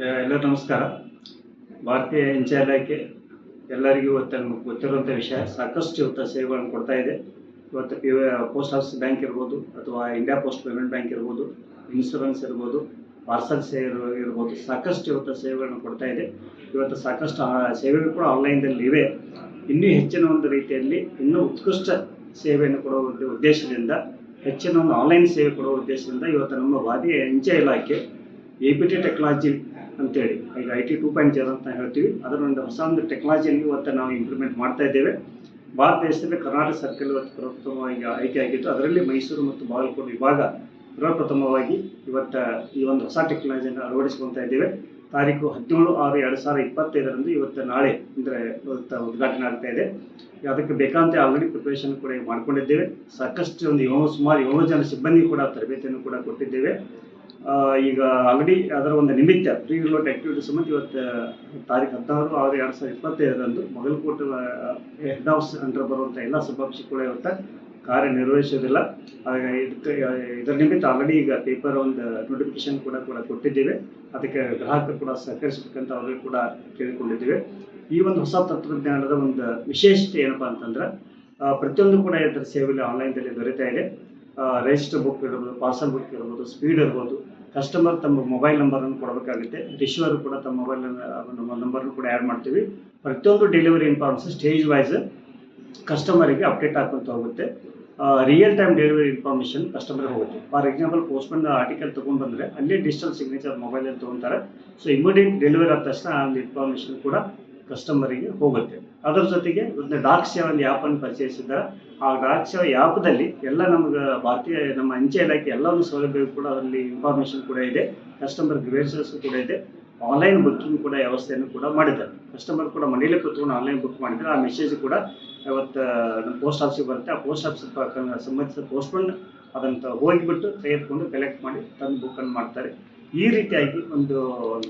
ಎಲ್ಲರಿಗೂ ನಮಸ್ಕಾರ. ಭಾರತೀಯ ಇಲಾಖೆ ಎಲ್ಲರಿಗೂ ಇವತ್ತು ನಮಗೆ ಗೊತ್ತಿರುವಂಥ ವಿಷಯ, ಸಾಕಷ್ಟು ಇವತ್ತು ಸೇವೆಗಳನ್ನು ಕೊಡ್ತಾ ಇದೆ. ಇವತ್ತು ಪಿ ಪೋಸ್ಟ್ ಆಫೀಸ್ ಬ್ಯಾಂಕ್ ಇರ್ಬೋದು ಅಥವಾ ಇಂಡಿಯಾ ಪೋಸ್ಟ್ ಪೇಮೆಂಟ್ ಬ್ಯಾಂಕ್ ಇರ್ಬೋದು ಇನ್ಶೂರೆನ್ಸ್ ಇರ್ಬೋದು, ಪಾರ್ಸಲ್ ಸೇವೆ ಇರ್ಬೋ- ಇರ್ಬೋದು, ಸಾಕಷ್ಟು ಇವತ್ತು ಸೇವೆಗಳನ್ನು ಕೊಡ್ತಾ ಇದೆ. ಇವತ್ತು ಸಾಕಷ್ಟು ಸೇವೆಗಳು ಕೂಡ ಆನ್ಲೈನ್ದಲ್ಲಿ ಇವೆ. ಇನ್ನೂ ಹೆಚ್ಚಿನ ಒಂದು ರೀತಿಯಲ್ಲಿ ಇನ್ನೂ ಉತ್ಕೃಷ್ಟ ಸೇವೆಯನ್ನು ಕೊಡುವ ಉದ್ದೇಶದಿಂದ, ಹೆಚ್ಚಿನ ಒಂದು ಆನ್ಲೈನ್ ಸೇವೆ ಕೊಡುವ ಉದ್ದೇಶದಿಂದ ಇವತ್ತು ನಮ್ಮ ಭಾರತೀಯ ಅಂಚೆ ಇಲಾಖೆ ಎ ಪಿ ಟಿ ಟೆಕ್ನಾಲಜಿ ಅಂತೇಳಿ. ಈಗ I T two point zero ಅಂತ ಹೇಳ್ತೀವಿ. ಅದರ ಒಂದು ಹೊಸ ಒಂದು ಟೆಕ್ನಾಲಜಿಯನ್ನು ಇವತ್ತು ನಾವು ಇಂಪ್ಲಿಮೆಂಟ್ ಮಾಡ್ತಾ ಇದ್ದೇವೆ. ಭಾರತ ದೇಶದಲ್ಲಿ ಕರ್ನಾಟಕ ಸರ್ಕಲ್ ಇವತ್ತು ಪ್ರಪ್ರಥಮವಾಗಿ ಆಯ್ಕೆ ಆಗಿತ್ತು. ಅದರಲ್ಲಿ ಮೈಸೂರು ಮತ್ತು ಬಾಗಲಕೋಟೆ ವಿಭಾಗ ಪ್ರಪ್ರಥಮವಾಗಿ ಇವತ್ತು ಈ ಒಂದು ಹೊಸ ಟೆಕ್ನಾಲಜಿಯನ್ನು ಅಳವಡಿಸ್ಕೊಳ್ತಾ ಇದ್ದೇವೆ. ತಾರೀಕು ಹದಿನೇಳು ಆರು ಎರಡು ಸಾವಿರದ ಇಪ್ಪತ್ತೈದರಂದು ಇವತ್ತು ನಾಳೆ ಅಂದರೆ ಇವತ್ತು ಉದ್ಘಾಟನೆ ಆಗ್ತಾ ಇದೆ. ಅದಕ್ಕೆ ಬೇಕಾದಂತೆ ಆಲ್ರೆಡಿ ಪ್ರಿಪರೇಷನ್ ಕೂಡ ಮಾಡ್ಕೊಂಡಿದ್ದೇವೆ. ಸಾಕಷ್ಟು ಒಂದು ಏಳು ಸುಮಾರು ಏಳು ಜನ ಸಿಬ್ಬಂದಿ ಕೂಡ ತರಬೇತಿಯನ್ನು ಕೂಡ ಕೊಟ್ಟಿದ್ದೇವೆ. ಈಗ ಆಲ್ರೆಡಿ ಅದರ ಒಂದು ನಿಮಿತ್ತ ಪ್ರೀ ರಿಲೋಟ್ ಆಕ್ಟಿವಿಟಿ ಸಂಬಂಧ ಇವತ್ತು ತಾರೀಕು ಹದಿನಾರು ಆರು ಎರಡು ಸಾವಿರದ ಇಪ್ಪತ್ತೈದರಂದು ಮೊಗಲ್ಕೋಟೆ ಹೆಡ್ ಹೌಸ್ ಅಂಡರ್ ಬರುವಂಥ ಎಲ್ಲ ಸಭಾಂಶ ಕೂಡ ಇವತ್ತು ಕಾರ್ಯನಿರ್ವಹಿಸೋದಿಲ್ಲ ಇದಕ್ಕೆ ಇದರ ನಿಮಿತ್ತ ಆಲ್ರೆಡಿ ಈಗ ಪೇಪರ್ ಒಂದು ನೋಟಿಫಿಕೇಶನ್ ಕೂಡ ಕೂಡ ಕೊಟ್ಟಿದ್ದೇವೆ. ಅದಕ್ಕೆ ಗ್ರಾಹಕರು ಕೂಡ ಸಹಕರಿಸಬೇಕಂತ ಅವರಿಗೆ ಕೂಡ ಕೇಳಿಕೊಂಡಿದ್ದೇವೆ. ಈ ಒಂದು ಹೊಸ ತಂತ್ರಜ್ಞಾನದ ಒಂದು ವಿಶೇಷತೆ ಏನಪ್ಪಾ ಅಂತಂದ್ರೆ ಪ್ರತಿಯೊಂದು ಕೂಡ ಇದರ ಸೇವೆಯಲ್ಲಿ ಆನ್ಲೈನ್ದಲ್ಲಿ ದೊರೆತಾ ಇದೆ. ರಿಜಿಸ್ಟರ್ ಬುಕ್ ಇರ್ಬೋದು ಪಾರ್ಸಲ್ ಬುಕ್ ಇರ್ಬೋದು ಸ್ಪೀಡ್ ಇರ್ಬೋದು ಕಸ್ಟಮರ್ ತಮ್ಮ ಮೊಬೈಲ್ ನಂಬರನ್ನು ಕೊಡಬೇಕಾಗುತ್ತೆ. ರಿಸೀವರ್ ಕೂಡ ತಮ್ಮ ಮೊಬೈಲ್ ನಂಬರ್ನು ಕೂಡ ಆ್ಯಡ್ ಮಾಡ್ತೀವಿ. ಪ್ರತಿಯೊಂದು ಡೆಲಿವರಿ ಇನ್ಫಾರ್ಮೇಷನ್ ಸ್ಟೇಜ್ ವೈಸ್ ಕಸ್ಟಮರಿಗೆ ಅಪ್ಡೇಟ್ ಆಗ್ಕೊಂತ ಹೋಗುತ್ತೆ. ರಿಯಲ್ ಟೈಮ್ ಡೆಲಿವರಿ ಇನ್ಫಾರ್ಮೇಷನ್ ಕಸ್ಟಮರ್ಗೆ ಹೋಗುತ್ತೆ. ಫಾರ್ ಎಕ್ಸಾಂಪಲ್ ಪೋಸ್ಟ್ಮನ್ ಆರ್ಟಿಕಲ್ ತೊಗೊಂಡು ಬಂದರೆ ಅಲ್ಲೇ ಡಿಜಿಟಲ್ ಸಿಗ್ನೇಚರ್ ಮೊಬೈಲಲ್ಲಿ ತೊಗೊತಾರೆ. ಸೊ ಇಮಿಡಿಯೇಟ್ ಡೆಲಿವರಿ ಆದ ತಕ್ಷಣ ಒಂದು ಇನ್ಫಾರ್ಮೇಷನ್ ಕೂಡ ಕಸ್ಟಮರಿಗೆ ಹೋಗುತ್ತೆ. ಅದರ ಜೊತೆಗೆ ಒಂದು ಡಾಕ್ ಸೇವ್ ಒಂದು ಆ್ಯಪನ್ನು ಆ ಡಾಕ್ ಸೇವ ಆ್ಯಪ್ದಲ್ಲಿ ಎಲ್ಲ ನಮಗೆ ಭಾರತೀಯ, ನಮ್ಮ ಅಂಚೆ ಇಲಾಖೆ ಎಲ್ಲ ಒಂದು ಸೌಲಭ್ಯ ಕೂಡ ಅದರಲ್ಲಿ ಇನ್ಫಾರ್ಮೇಷನ್ ಕೂಡ ಇದೆ. ಕಸ್ಟಮರ್ ಗ್ರೇಸಸ್ ಕೂಡ ಇದೆ. ಆನ್ಲೈನ್ ಬುಕ್ಕಿಂಗ್ ಕೂಡ ವ್ಯವಸ್ಥೆಯನ್ನು ಕೂಡ ಮಾಡಿದ್ದಾರೆ. ಕಸ್ಟಮರ್ ಕೂಡ ಮನೆಯಲ್ಲೇ ಕೂತ್ಕೊಂಡು ಆನ್ಲೈನ್ ಬುಕ್ ಮಾಡಿದ್ರೆ ಆ ಮೆಸೇಜ್ ಕೂಡ ಇವತ್ತು, ನಮ್ಮ ಪೋಸ್ಟ್ ಆಫೀಸಿಗೆ ಬರುತ್ತೆ. ಆ ಪೋಸ್ಟ್ ಆಫೀಸ್ ಸಂಬಂಧಿಸಿದ ಪೋಸ್ಟ್ಮನ್ ಅದನ್ನು ಹೋಗಿಬಿಟ್ಟು ತೆಗೆದುಕೊಂಡು ಕಲೆಕ್ಟ್ ಮಾಡಿ ತಂದು ಬುಕ್ಕನ್ನು ಮಾಡ್ತಾರೆ. ಈ ರೀತಿಯಾಗಿ ಒಂದು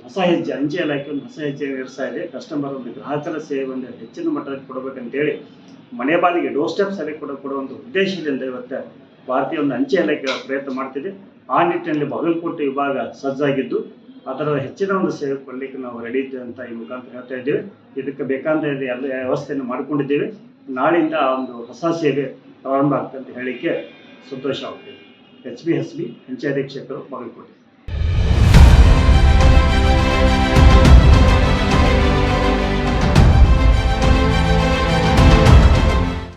ಹೊಸ ಹೆಜ್ಜೆ, ಅಂಚೆ ಇಲಾಖೆ ಒಂದು ಹೊಸ ಹೆಜ್ಜೆ ಇರಿಸ್ತಾ ಇದೆ. ಕಸ್ಟಮರ್ ಒಂದು ಗ್ರಾಹಕರ ಸೇವೆ ಒಂದು ಹೆಚ್ಚಿನ ಮಟ್ಟದಲ್ಲಿ ಕೊಡಬೇಕಂತೇಳಿ ಮನೆ ಬಾಲಿಗೆ ಡೋರ್ ಸ್ಟೆಪ್ ಸರಿ ಕೊಡ ಒಂದು ಉದ್ದೇಶದಿಂದ ಇವತ್ತು ಭಾರತೀಯ ಒಂದು ಅಂಚೆ ಇಲಾಖೆ ಪ್ರಯತ್ನ ಮಾಡ್ತಿದೆ. ಆ ನಿಟ್ಟಿನಲ್ಲಿ ಬಾಗಲಕೋಟೆ ವಿಭಾಗ ಸಜ್ಜಾಗಿದ್ದು, ಅದರ ಹೆಚ್ಚಿನ ಒಂದು ಸೇವೆ ಕೊಡಲಿಕ್ಕೆ ನಾವು ರೆಡಿ ಇದ್ದೇವೆ ಅಂತ ಈ ಮುಖಾಂತರ ಹೇಳ್ತಾ ಇದ್ದೇವೆ. ಇದಕ್ಕೆ ಬೇಕಾದ ಎಲ್ಲ ವ್ಯವಸ್ಥೆಯನ್ನು ಮಾಡಿಕೊಂಡಿದ್ದೇವೆ. ನಾಳೆಯಿಂದ ಆ ಒಂದು ಹೊಸ ಸೇವೆ ಪ್ರಾರಂಭ ಆಗ್ತದೆ ಅಂತ ಹೇಳಲಿಕ್ಕೆ ಸಂತೋಷ ಆಗ್ತದೆ. ಎಚ್ ಬಿ ಎಸ್ ಬಿ ಅಂಚೆ ಅಧೀಕ್ಷಕರು ಬಾಗಲಕೋಟೆ.